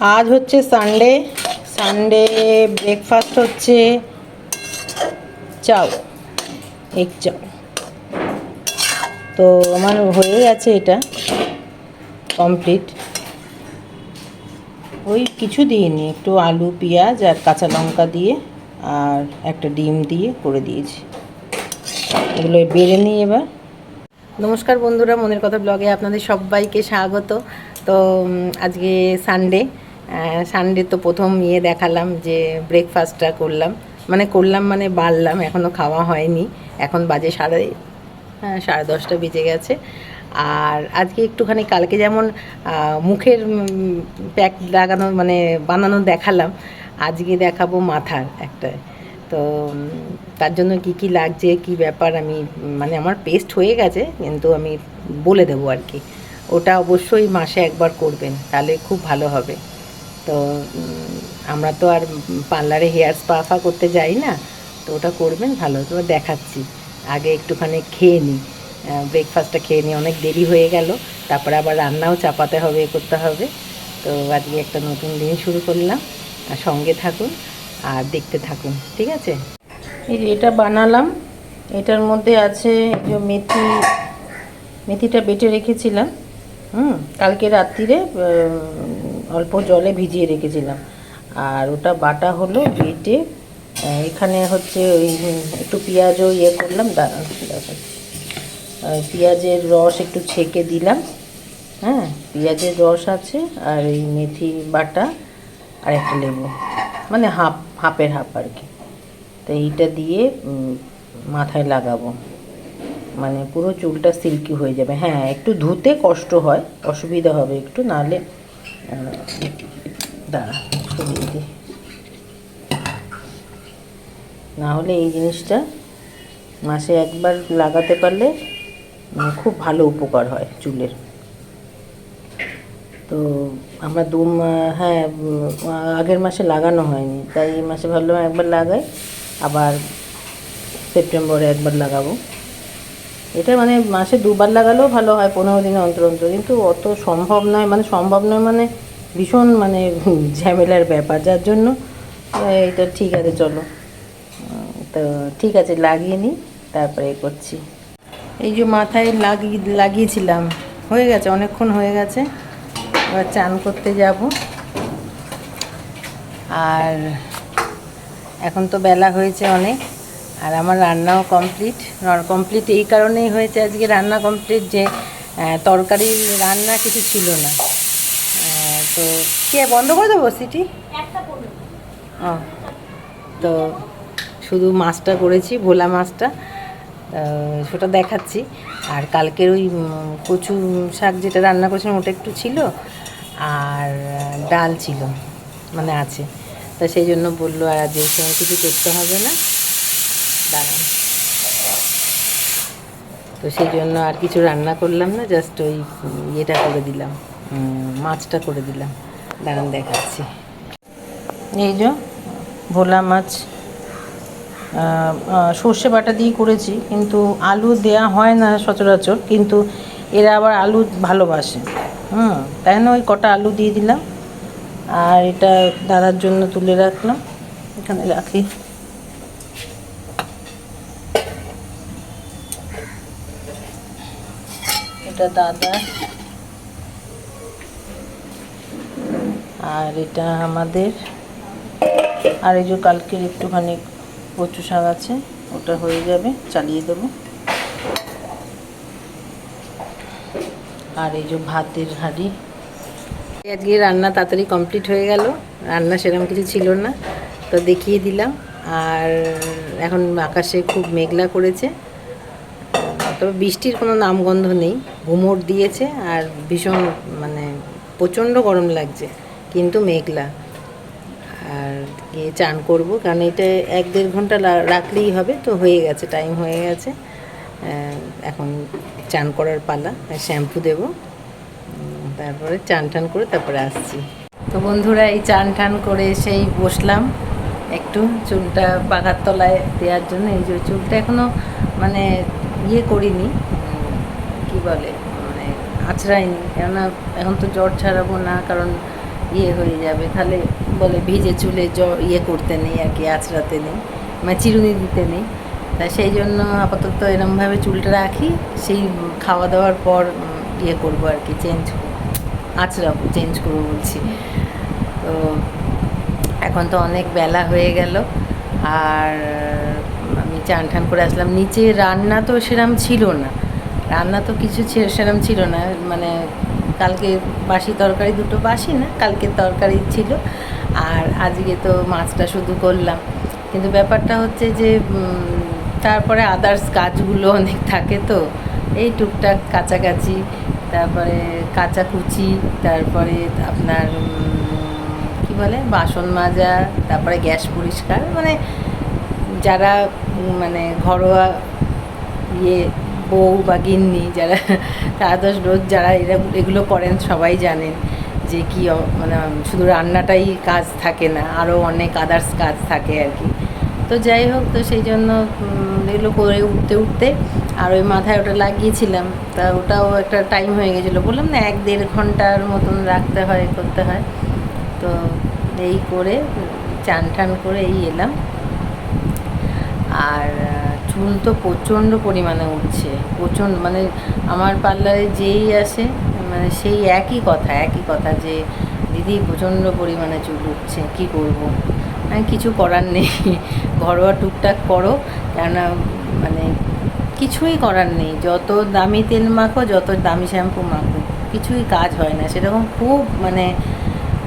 আজ হচ্ছে Sunday Sunday breakfast হচ্ছে চাউ এগ চাউ। তো আমার হয়ে গেছে এটা কমপ্লিট ওই কিছু দিইনি, একটু আলু, পেঁয়াজ আর কাঁচা লঙ্কা দিয়ে আর একটা ডিম দিয়ে করে দিয়েছি। এগুলো বেড়ে নিই এবার। নমস্কার বন্ধুরা, মনের কথা ব্লগে আপনাদের সবাইকে স্বাগত। তো আজকে সানডে সানডে তো প্রথম ইয়ে দেখালাম যে ব্রেকফাস্টটা করলাম। মানে করলাম মানে বাড়লাম এখনও খাওয়া হয়নি। এখন বাজে সাড়ে হ্যাঁ সাড়ে দশটা বেজে গেছে। আর আজকে একটুখানি কালকে যেমন মুখের প্যাক লাগানো মানে বানানো দেখালাম, আজকে দেখাবো মাথার একটা। তো তার জন্য কি কি লাগছে, কি ব্যাপার, আমি মানে আমার পেস্ট হয়ে গেছে, কিন্তু আমি বলে দেবো আর কি। ওটা অবশ্যই মাসে একবার করবেন, তাহলে খুব ভালো হবে। তো আমরা তো আর পার্লারে হেয়ার স্পা ফা করতে যাই না, তো ওটা করবেন, ভালো তো দেখাচ্ছি। আগে একটুখানি খেয়ে নিই। ব্রেকফাস্টটা খেয়ে নিই, অনেক দেরি হয়ে গেল। তারপরে আবার রান্নাও চাপাতে হবে করতে হবে। তো আজকে একটা নতুন দিন শুরু করলাম। আর সঙ্গে থাকুন আর দেখতে থাকুন, ঠিক আছে? এই এটা বানালাম। এটার মধ্যে আছে যে মেথি, মেথিটা বেটে রেখেছিলাম। হুম, কালকে রাত্রিরে অল্প জলে ভিজিয়ে রেখেছিলাম। আর ওটা বাটা হলো, বেটে এখানে হচ্ছে ওই, একটু পেঁয়াজও ইয়ে করলাম পেঁয়াজের রস একটু ছেঁকে দিলাম। হ্যাঁ পেঁয়াজের রস আছে আর এই মেথি বাটা আর একটা লেবু। মানে হাফ, হাফের হাফ আর কি। তো এইটা দিয়ে মাথায় লাগাবো। মানে পুরো চুলটা সিল্কি হয়ে যাবে। হ্যাঁ একটু ধুতে কষ্ট হয়, অসুবিধা হবে একটু, নাহলে দাঁড়া সরিয়ে দিই। না হলে এই জিনিসটা মাসে একবার লাগাতে পারলে খুব ভালো উপকার হয় চুলের। তো আমরা দু হ্যাঁ আগের মাসে লাগানো হয়নি, তাই এই মাসে ভাবলাম একবার লাগাই, আবার সেপ্টেম্বরে একবার লাগাবো। এটা মানে মাসে দুবার লাগালেও ভালো হয়, পনেরো দিনে অন্তর অন্তর। কিন্তু অত সম্ভব নয় মানে সম্ভব নয় মানে ভীষণ মানে ঝামেলার ব্যাপার। যার জন্য এটা ঠিক আছে, চলো। তো ঠিক আছে, লাগিয়ে নিই তারপরে করছি। এই যে মাথায় লাগিয়ে লাগিয়েছিলাম, হয়ে গেছে, অনেকক্ষণ হয়ে গেছে। এবার চান করতে যাব। আর এখন তো বেলা হয়েছে অনেক। আর আমার রান্নাও কমপ্লিট কমপ্লিট এই কারণেই হয়েছে আজকে রান্না কমপ্লিট যে তরকারি রান্না কিছু ছিল না। তো কে বন্ধ করে দেবো সিটি? ও তো শুধু মাছটা করেছি ভোলা মাছটা সেটা দেখাচ্ছি। আর কালকের ওই কচু শাক যেটা রান্না করেছিলাম ওটা একটু ছিল আর ডাল ছিল মানে আছে। তা সেই জন্য বলল আর আজ এই সময় কিছু করতে হবে না। দাঁড়ান। তো সেই জন্য আর কিছু রান্না করলাম না জাস্ট ওই ইয়েটা করে দিলাম মাছটা করে দিলাম। দাঁড়ান দেখাচ্ছি। এই যে ভোলা মাছ সর্ষে বাটা দিয়ে করেছি, কিন্তু আলু দেয়া হয় না সচরাচর, কিন্তু এরা আবার আলু ভালোবাসে। হুম, তাই না? ওই কটা আলু দিয়ে দিলাম, আর এটা দাদার জন্য তুলে রাখলাম। এখানে রাখি। এটা দাদা। আর এটা আমাদের। আর এই যে কালকের একটুখানি কচু শাক আছে, ওটা হয়ে যাবে, চালিয়ে দেবো। আর এই যে ভাতের হাঁড়ি। আজকে রান্না তাড়াতাড়ি কমপ্লিট হয়ে গেল, রান্না সেরকম কিছু ছিল না, তো দেখিয়ে দিলাম। আর এখন আকাশে খুব মেঘলা করেছে তবে বৃষ্টির কোনো নামগন্ধ নেই। ঘুমোট দিয়েছে আর ভীষণ মানে প্রচণ্ড গরম লাগছে, কিন্তু মেঘলা। আর গিয়ে চান করব, কারণ এটা এক দেড় ঘণ্টা রাখলেই হবে, তো হয়ে গেছে টাইম হয়ে গেছে। এখন চান করার পালা, শ্যাম্পু দেবো। তারপরে চান টান করে তারপরে আসছি। তো বন্ধুরা, এই চান টান করে এসেই বসলাম। একটু চুলটা পাখার তলায় দেওয়ার জন্য, এই যে চুলটা এখনও মানে ইয়ে করিনি। কি বলে? মানে আঁচড়াইনি কেননা এখন তো জ্বর ছাড়াবো না, কারণ ইয়ে হয়ে যাবে। তাহলে বলে ভিজে চুলে জ ইয়ে করতে নেই আর কি আঁচড়াতে নেই। মানে চিরুনি দিতে নেই। তা সেই জন্য আপাতত এরমভাবে চুলটা রাখি। সেই খাওয়া দাওয়ার পর ইয়ে করব আর কি চেঞ্জ আঁচড়াবো চেঞ্জ করব বলছি। তো এখন তো অনেক বেলা হয়ে গেল। আর চান টান করে আসলাম। নিচে রান্না তো সেরম ছিল না। রান্না তো কিছু সেরম ছিল না। মানে কালকে বাসি তরকারি দুটো বাসি না, কালকে তরকারি ছিল। আর আজকে তো মাছটা শুধু করলাম। কিন্তু ব্যাপারটা হচ্ছে যে তারপরে আদার্স কাজগুলো অনেক থাকে তো। এই টুকটাক কাছাকাছি তারপরে কাঁচা কুচি তারপরে আপনার কি বলে? বাসন মাজা, তারপরে গ্যাস পরিষ্কার। মানে যারা মানে ঘরোয়া ইয়ে বউ বা গিন্নি যারা তারা তো রোজ যারা এরা এগুলো করেন, সবাই জানেন যে কি মানে শুধু রান্নাটাই কাজ থাকে না আরও অনেক আদার্স কাজ থাকে আর কি। তো যাই হোক, তো সেই জন্য এগুলো করে উঠতে উঠতে আর ওই মাথায় ওটা লাগিয়েছিলাম। তা ওটাও একটা টাইম হয়ে গেছিল। বললাম না, এক দেড় ঘণ্টার মতন রাখতে হয়, করতে হয়। তো এই করে চান টান করে এই এলাম। আর চুল তো প্রচণ্ড পরিমাণে উঠছে প্রচণ্ড মানে আমার পার্লারে যেই আসে মানে সেই একই কথা একই কথা যে, দিদি, প্রচণ্ড পরিমাণে চুল উঠছে কী করব? আমি কিছু করার নেই। ঘরোয়া টুকটাক করো, কেননা মানে কিছুই করার নেই। যত দামি তেল মাখো, যত দামি শ্যাম্পু মাখো, কিছুই কাজ হয় না। সেরকম খুব মানে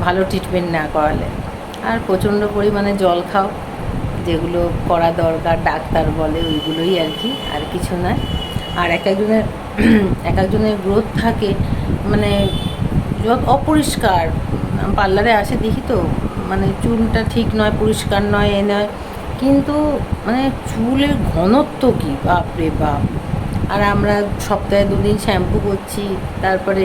ভালো ট্রিটমেন্ট না করালে। আর প্রচণ্ড পরিমাণে জল খাও। যেগুলো করা দরকার, ডাক্তার বলে ওইগুলোই আর কি, আর কিছু নয়। আর এক একজনের এক একজনের গ্রোথ থাকে মানে অপরিষ্কার পার্লারে আসে দেখি তো মানে চুলটা ঠিক নয়, পরিষ্কার নয়, এ নয়, কিন্তু মানে চুলের ঘনত্ব কি, বাপ রে বাপ। আর আমরা সপ্তাহে দুদিন শ্যাম্পু করছি, তারপরে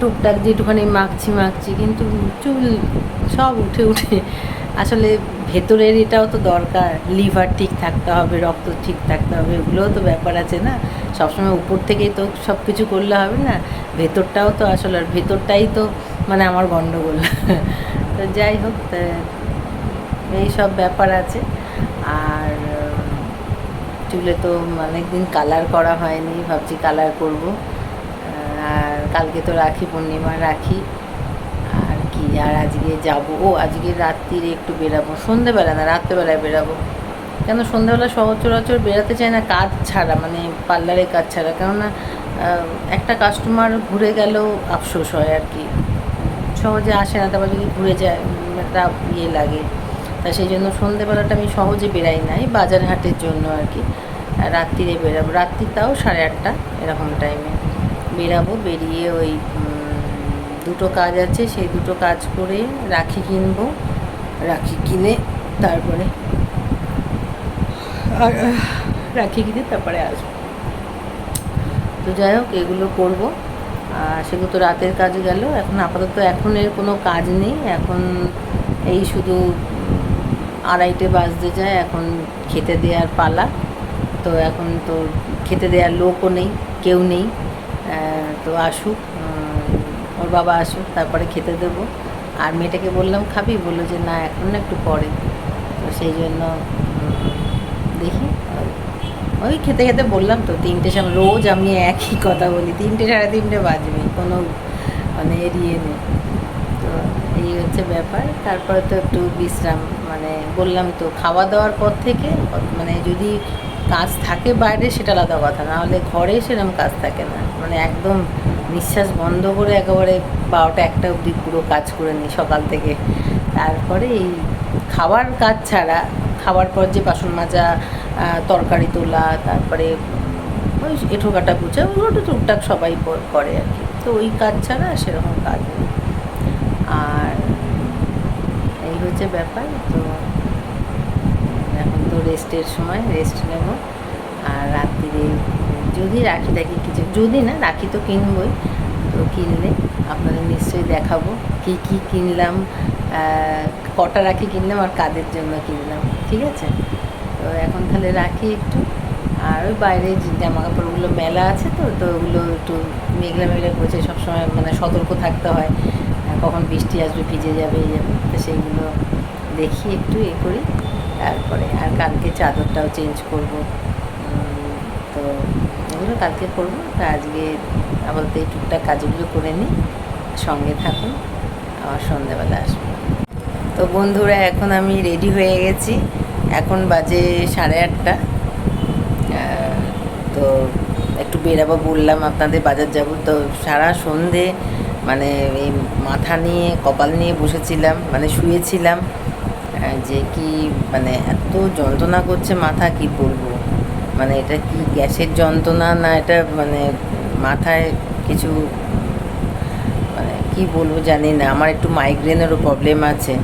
টুকটাক যেটুখানি মাখছি মাখছি, কিন্তু চুল সব উঠে উঠে, আসলে ভেতরের এটাও তো দরকার। লিভার ঠিক থাকতে হবে, রক্ত ঠিক থাকতে হবে ওগুলোও তো ব্যাপার আছে না? সবসময় উপর থেকেই তো সব কিছু করলে হবে না? ভেতরটাও তো আসলে, আর ভেতরটাই তো মানে আমার গণ্ডগোল তো যাই হোক এই সব ব্যাপার আছে। আর চুলে তো অনেকদিন কালার করা হয়নি, ভাবছি কালার করব। আর কালকে তো রাখি পূর্ণিমা রাখি। আর কি, আর আজকে যাব? ও, আজকে রাত্রিরে একটু বেরাবো, সন্ধেবেলা না, রাত্রেবেলায় বেরাবো। কেন সন্ধেবেলা সচরাচর বেরাতে চায় না কাজ ছাড়া মানে পার্লারের কাজ ছাড়া। কেননা একটা কাস্টমার ঘুরে গেলেও আফসোস হয় আর কি। সহজে আসে না, তারপর যদি ঘুরে যায় একটা ইয়ে লাগে। তা সেই জন্য সন্ধেবেলাটা আমি সহজে বেরাই না এই বাজার হাটের জন্য আর কি। রাত্রিরে বেরাবো। রাত্রি তাও সাড়ে আটটা, এরকম টাইমে বেরাবো, বেরিয়ে ওই দুটো কাজ আছে, সেই দুটো কাজ করে রাখি কিনবো। রাখি কিনে তারপরে আর রাখি কিনে তারপরে আসব। তো যাই হোক, এগুলো করব। আর সেগুলো তো রাতের কাজে গেল। এখন আপাতত এখন এর কোনো কাজ নেই। এখন এই শুধু আড়াইটে বাজতে যায়। এখন খেতে দেওয়ার পালা। তো এখন তো খেতে দেওয়ার লোকও নেই, কেউ নেই। তো আসুক ওর বাবা আসুক, তারপরে খেতে দেবো। আর মেয়েটাকে বললাম, খাবি? বলল যে, না, এখন না, একটু পরে। তো সেই জন্য দেখি। ওই খেতে খেতে বললাম তো, তিনটে সময় রোজ আমি একই কথা বলি, তিনটে সাড়ে তিনটে বাজবে, কোনো মানে এড়িয়ে নেই। তো এই হচ্ছে ব্যাপার। তারপরে তো একটু বিশ্রাম মানে বললাম তো, খাওয়া দাওয়ার পর থেকে মানে যদি কাজ থাকে বাইরে, সেটা আলাদা কথা। না হলে ঘরে সেরকম কাজ থাকে না। মানে একদম নিঃশ্বাস বন্ধ করে একেবারে বারোটা একটা অবধি পুরো কাজ করে নিই সকাল থেকে। তারপরে এই খাবার কাজ ছাড়া, খাবার পর যে বাসন মাজা তরকারি তোলা, তারপরে ওই এঁঠো কাটা গুছা ওগুলো তো টুকটাক সবাই করে আর কি। তো ওই কাজ ছাড়া সেরকম কাজ নেই। আর এই হচ্ছে ব্যাপার। তো রেস্টের সময় রেস্ট নেব। আর রাত্রিরে যদি রাখি টাখি কিছু, যদি না, রাখি তো কিনবই, তো কিনলে আপনাদের নিশ্চয়ই দেখাবো কি কি কিনলাম কটা রাখি কিনলাম আর কাদের জন্য কিনলাম, ঠিক আছে? তো এখন তাহলে রাখি একটু। আর ওই বাইরে জামা কাপড়গুলো মেলা আছে তো তো ওগুলো একটু মেঘলা মেঘলা করছে, সবসময় মানে সতর্ক থাকতে হয়। কখন বৃষ্টি আসবে, ভিজে যাবে, এই যাবে, তো সেইগুলো দেখি একটু এ করি। তারপরে আর কালকে চাদরটাও চেঞ্জ করব। তো এগুলো কালকে করব। তা আজকে আপাতত এই টুকটাক কাজগুলো করে নিই, সঙ্গে থাকুন, আবার সন্ধ্যাবেলা আসব। তো বন্ধুরা, এখন আমি রেডি হয়ে গেছি। এখন বাজে সাড়ে আটটা। তো একটু বেরাবো বললাম আপনাদের বাজার যাব। তো সারা সন্ধে মানে এই মাথা নিয়ে, কপাল নিয়ে বসেছিলাম মানে শুয়েছিলাম। যে কি মানে এত যন্ত্রণা করছে মাথা, কি বলব? মানে এটা কি গ্যাসের যন্ত্রণা না এটা মানে মাথায় কিছু মানে কি বলব জানি না। আমার একটু মাইগ্রেনেরও প্রবলেম আছে।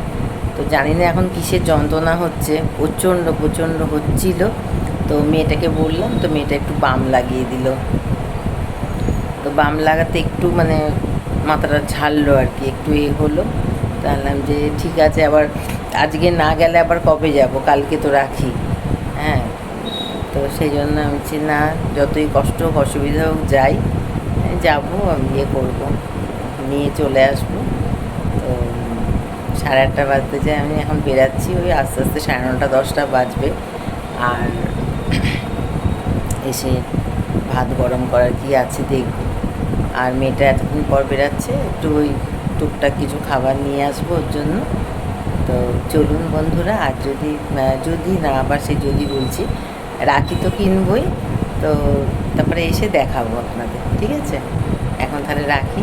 তো জানি না এখন কিসের যন্ত্রণা হচ্ছে। প্রচণ্ড প্রচণ্ড হচ্ছিল। তো মেয়েটাকে বললাম, তো মেয়েটা একটু বাম লাগিয়ে দিল। তো বাম লাগাতে একটু মানে মাথাটা ঝাললো আর কি, একটু এ হলো। বললাম যে, ঠিক আছে, আবার আজকে না গেলে আবার কবে যাব? কালকে তো রাখি। হ্যাঁ? তো সেই জন্য আমি না, যতই কষ্ট হোক, অসুবিধা হোক, যাই। যাব, আমি ইয়ে করব। নিয়ে চলে আসব। তো সাড়ে আটটা বাজতে যায়, আমি এখন বেরাচ্ছি, ওই আস্তে আস্তে সাড়ে নটা, দশটা বাজবে। আর এসে ভাত গরম করার কি আছে দেখব। আর মেয়েটা এতদিন পর বেরাচ্ছে, একটু ওই টুকটাক কিছু খাবার নিয়ে আসব ওর জন্য। তো চলুন বন্ধুরা, আর যদি যদি না, আবার সে যদি বলছি, রাখি তো কিনবই, তো তারপরে এসে দেখাবো আপনাদের, ঠিক আছে? এখন তাহলে রাখি।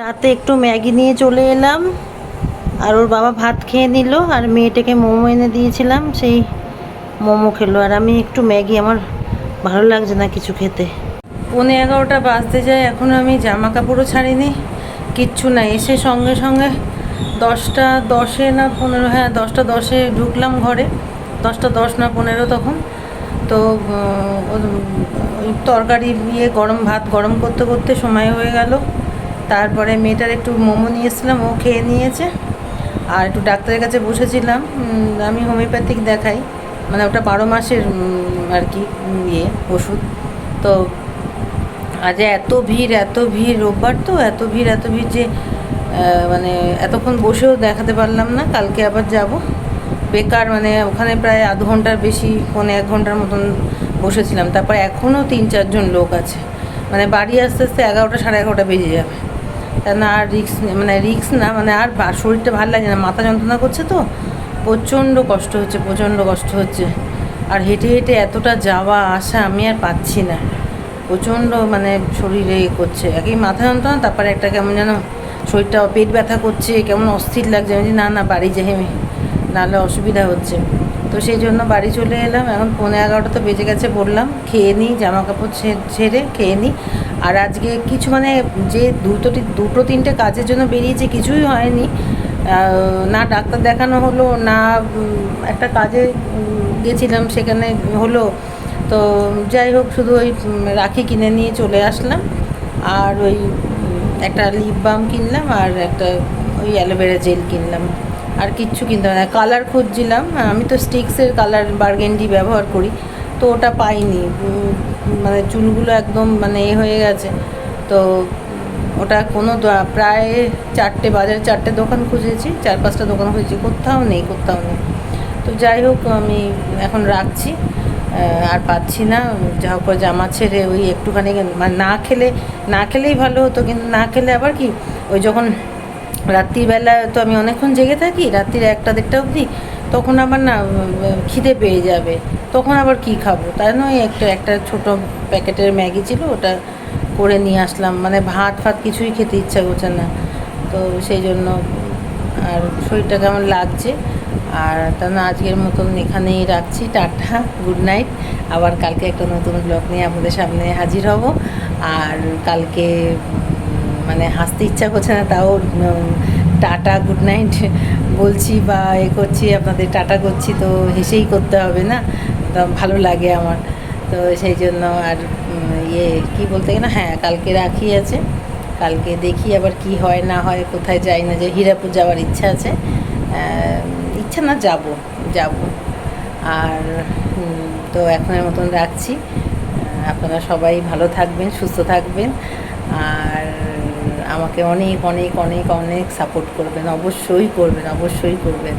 রাতে একটু ম্যাগি নিয়ে চলে এলাম, আর ওর বাবা ভাত খেয়ে নিল, আর মেয়েটাকে মোমো এনে দিয়েছিলাম, সেই মোমো খেলো। আর আমি একটু ম্যাগি, আমার ভালো লাগছে না কিছু খেতে। পৌনে এগারোটা বাজতে যায়, এখন আমি জামা কাপড়ও ছাড়িনি, কিচ্ছু না এসে সঙ্গে সঙ্গে দশটা দশে না পনেরো হ্যাঁ দশটা দশে ঢুকলাম ঘরে। দশটা দশ না পনেরো তখন। তো তরকারি ইয়ে গরম ভাত গরম করতে করতে সময় হয়ে গেল। তারপরে মেয়েটার একটু মোমো নিয়ে এসেছিলাম, ও খেয়ে নিয়েছে। আর একটু ডাক্তারের কাছে বসেছিলাম। আমি হোমিওপ্যাথিক দেখাই। মানে ওটা বারো মাসের আর কি ইয়ে ওষুধ। তো আজ এত ভিড় এত ভিড় রোববার তো, এত ভিড় এত ভিড় যে মানে এতক্ষণ বসেও দেখাতে পারলাম না, কালকে আবার যাব। বেকার মানে ওখানে প্রায় আধ ঘণ্টার বেশি, পৌনে এক ঘণ্টার মতন বসেছিলাম। তারপর এখনও তিন চারজন লোক আছে। মানে বাড়ি আস্তে আস্তে এগারোটা, সাড়ে এগারোটা বেজে যাবে। তা না, আর রিক্স মানে রিক্স না মানে আর শরীরটা ভালো লাগে না, মাথা যন্ত্রণা করছে তো। প্রচণ্ড কষ্ট হচ্ছে, প্রচণ্ড কষ্ট হচ্ছে। আর হেঁটে হেঁটে এতটা যাওয়া, আসা আমি আর পাচ্ছি না। প্রচণ্ড মানে শরীরে এ করছে। একই মাথা যন্ত্রণা, তারপরে একটা কেমন যেন শরীরটা পেট ব্যথা করছে, কেমন অস্থির লাগছে। আমি না না, বাড়ি যাই আমি। নাহলে অসুবিধা হচ্ছে। তো সেই জন্য বাড়ি চলে এলাম। এখন পৌনে এগারোটা তো বেজে গেছে বললাম, খেয়ে নিই জামা কাপড় ছেড়ে খেয়ে নিই। আর আজকে কিছু মানে যে দুটোটি দুটো, তিনটে কাজের জন্য বেরিয়েছে, কিছুই হয়নি। না ডাক্তার দেখানো হলো, না একটা কাজে গেছিলাম সেখানে হলো। তো যাই হোক, শুধু ওই রাখি কিনে নিয়ে চলে আসলাম। আর ওই একটা লিপ বাম কিনলাম আর একটা ওই অ্যালোভেরা জেল কিনলাম। আর কিচ্ছু কিনতে হবে না। কালার খুঁজছিলাম, আমি তো স্টিক্সের কালার বার্গেন্ডি ব্যবহার করি, তো ওটা পাইনি। মানে চুলগুলো একদম মানে এ হয়ে গেছে। তো ওটা কোনো প্রায় চারটে বাজারে চারটে দোকান খুঁজেছি, চার পাঁচটা দোকান খুঁজেছি, কোথাও নেই কোথাও নেই। তো যাই হোক, আমি এখন রাখছি আর পাচ্ছি না, যা হোক জামা ছেড়ে ওই একটুখানি মানে না খেলে, না খেলেই ভালো হতো, কিন্তু না খেলে আবার কি, ওই যখন রাত্রিবেলা তো আমি অনেকক্ষণ জেগে থাকি, রাত্রির একটা দেড়টা অবধি, তখন আবার না, খিদে পেয়ে যাবে, তখন আবার কি খাব? তাই নয়, একটা একটা ছোট প্যাকেটের ম্যাগি ছিল, ওটা করে নিয়ে আসলাম। মানে ভাত ফাত কিছুই খেতে ইচ্ছা করছে না। তো সেই জন্য আর শরীরটা কেমন লাগছে? আর তার আজকের মতন এখানেই রাখছি। Tata, good night. আবার কালকে একটা নতুন ব্লগ নিয়ে আপনাদের সামনে হাজির হব। আর কালকে মানে হাসতে ইচ্ছা করছে না, তাও টাটা, গুড নাইট বলছি বা এ করছি, আপনাদের টাটা করছি, তো হেসেই করতে হবে না? তো ভালো লাগে আমার। তো সেই জন্য আর ইয়ে কি বলতে গেলে হ্যাঁ কালকে রাখি আছে। কালকে দেখি আবার কি হয়, না হয়, কোথায় যাই না যে হীরাপুর যাওয়ার ইচ্ছা আছে। ইচ্ছা না, যাব যাব। আর তো এখনের মতন রাখছি। আপনারা সবাই ভালো থাকবেন, সুস্থ থাকবেন। আর আমাকে অনেক অনেক অনেক অনেক সাপোর্ট করবেন, অবশ্যই করবেন অবশ্যই করবেন।